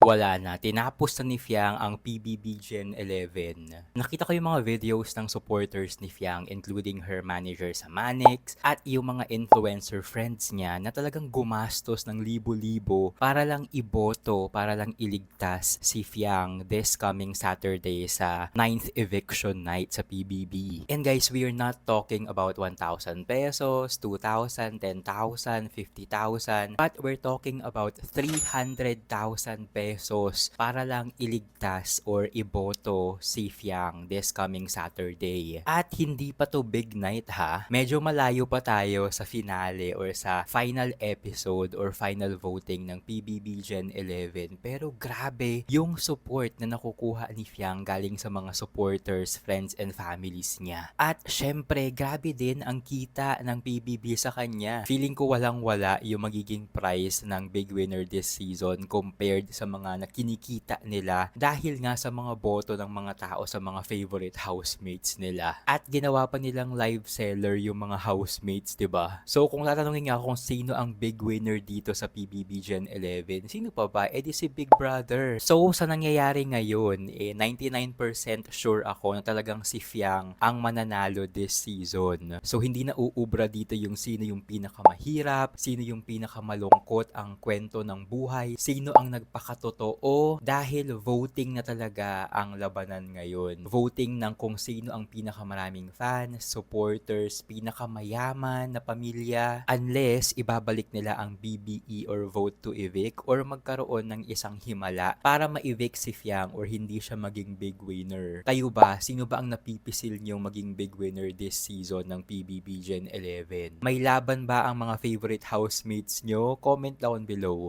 Wala na, tinapos na ni Fiang ang PBB Gen 11. Nakita ko yung mga videos ng supporters ni Fiang including her manager sa Manix at yung mga influencer friends niya na talagang gumastos ng libo-libo para lang iboto, para lang iligtas si Fiang this coming Saturday sa 9th eviction night sa PBB. And guys, we are not talking about 1,000 pesos, 2,000, 10,000, 50,000, but we're talking about 300,000 pesos para lang iligtas or iboto si Fiang this coming Saturday. At hindi pa to big night ha. Medyo malayo pa tayo sa finale or sa final episode or final voting ng PBB Gen 11. Pero grabe yung support na nakukuha ni Fiang galing sa mga supporters, friends, and families niya. At syempre, grabe din ang kita ng PBB sa kanya. Feeling ko walang-wala yung magiging prize ng big winner this season compared sa mga nakinikita nila dahil nga sa mga boto ng mga tao sa mga favorite housemates nila. At ginawa pa nilang live seller yung mga housemates, 'di ba? So kung tatanungin nga kung sino ang big winner dito sa PBB Gen 11, sino pa ba? Eh di si Big Brother. So sa nangyayari ngayon, eh 99% sure ako na talagang si Fiang ang mananalo this season. So hindi na uubra dito yung sino yung pinakamahirap, sino yung pinakamalungkot ang kwento ng buhay, sino ang nagpakatotoo dahil voting na talaga ang labanan ngayon. Voting ng kung sino ang pinakamaraming fans, supporters, pinakamayaman na pamilya unless ibabalik nila ang BBE or vote to evict or magkaroon ng isang himala para ma-evict si Fiang or hindi siya maging big winner. Kayo ba, sino ba ang napipisil niyong maging big winner this season ng PBB Gen 11? May laban ba ang mga favorite housemates nyo? Comment down below.